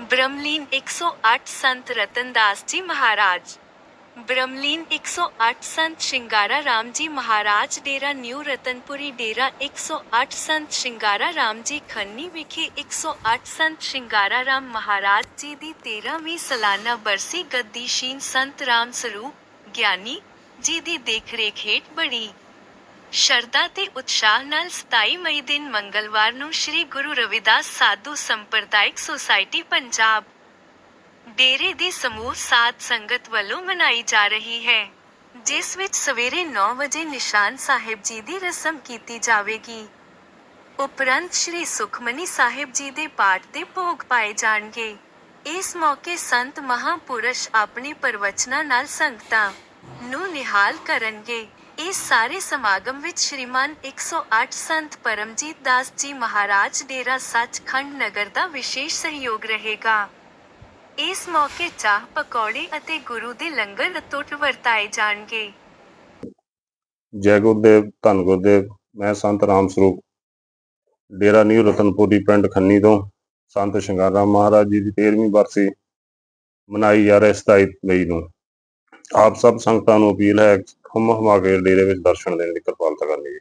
ਬ੍ਰਹਮਲੀਨ 108 ਸੰਤ ਰਤਨਦਾਸ ਜੀ ਮਹਾਰਾਜ। ਬ੍ਰਹਮਲੀਨ 108 ਸੰਤ ਸ਼ਿੰਗਾਰਾ ਰਾਮ ਜੀ ਮਹਾਰਾਜ, ਡੇਰਾ ਨਿਊ ਰਤਨਪੁਰੀ, ਡੇਰਾ 108 ਸੰਤ ਸ਼ਿੰਗਾਰਾ ਰਾਮ ਜੀ, ਖੰਨੀ ਵਿਖੇ 108 ਸੰਤ ਸ਼ਿੰਗਾਰਾ ਰਾਮ ਮਹਾਰਾਜ ਜੀ ਦੀ 13ਵੀਂ ਸਾਲਾਨਾ ਬਰਸੀ ਗੱਦੀਸ਼ੀਨ ਸੰਤ ਰਾਮ ਸਰੂਪ ਗਿਆਨੀ ਜੀ ਦੀ ਦੇਖਰੇਖ ਹੇਠ ਬੜੀ ਸ਼ਰਧਾ ਤੇ ਉਤਸ਼ਾਹ ਨਾਲ 27 ਮਈ ਦਿਨ ਮੰਗਲਵਾਰ ਨੂੰ ਸ੍ਰੀ ਗੁਰੂ ਰਵਿਦਾਸ ਸਾਧੂ ਸੰਪਰਦਾਇਕ ਸੁਸਾਇਟੀ ਪੰਜਾਬ ਡੇਰੇ ਦੀ ਸਮੂਹ ਸਾਧ ਸੰਗਤ ਵੱਲੋਂ ਮਨਾਈ ਜਾ ਰਹੀ ਹੈ, ਜਿਸ ਵਿੱਚ ਸਵੇਰੇ 9 ਵਜੇ ਨਿਸ਼ਾਨ ਸਾਹਿਬ ਜੀ ਦੀ ਰਸਮ ਕੀਤੀ ਜਾਵੇਗੀ। ਉਪਰੰਤ ਸ੍ਰੀ ਸੁਖਮਨੀ ਸਾਹਿਬ ਜੀ ਦੇ ਪਾਠ ਤੇ ਭੋਗ ਪਾਏ ਜਾਣਗੇ। ਇਸ ਮੌਕੇ ਸੰਤ ਮਹਾਪੁਰਸ਼ ਆਪਣੇ ਪ੍ਰਵਚਨਾਂ ਨਾਲ ਸੰਗਤਾਂ ਨੂੰ ਨਿਹਾਲ ਕਰਨਗੇ। ਇਸ ਸਾਰੇ ਸਮਾਗਮ ਵਿੱਚ ਸ਼੍ਰੀਮਾਨ 108 ਸੰਤ ਪਰਮਜੀਤ ਦਾਸ ਜੀ ਮਹਾਰਾਜ ਡੇਰਾ ਸੱਚਖੰਡ ਨਗਰ ਦਾ ਵਿਸ਼ੇਸ਼ ਸਹਿਯੋਗ ਰਹੇਗਾ। ਇਸ ਮੌਕੇ ਚਾਹ, ਪਕੌੜੇ ਅਤੇ ਗੁਰੂ ਦੇ ਲੰਗਰ ਅਤੁੱਟ ਵਰਤਾਏ ਜਾਣਗੇ। ਜੈ ਗੁਰਦੇਵ, ਧੰਨ ਗੁਰਦੇਵ, ਮੈਂ ਸੰਤ ਰਾਮ ਸਰੂਪ। ਡੇਰਾ ਨਿਊ ਰਤਨਪੁਰੀ ਪਿੰਡ ਖੰਨੀ ਤੋਂ ਸੰਤ ਸ਼ਿੰਗਾਰਾ ਮਹਾਰਾਜ ਜੀ ਦੀ 13ਵੀਂ ਬਰਸੀ ਮਨਾਈ ਜਾ ਰਹੀ 27 ਮਈ ਨੂੰ। ਆਪ ਸਭ ਸੰਗਤਾਂ ਨੂੰ ਅਪੀਲ ਹੈ ਹਮ ਹਮਾ ਕੇ ਡੇਰੇ ਵਿੱਚ ਦਰਸ਼ਨ ਦੇਣ ਦੀ ਕਿਰਪਾਲਤਾ ਕਰਨੀ ਜੀ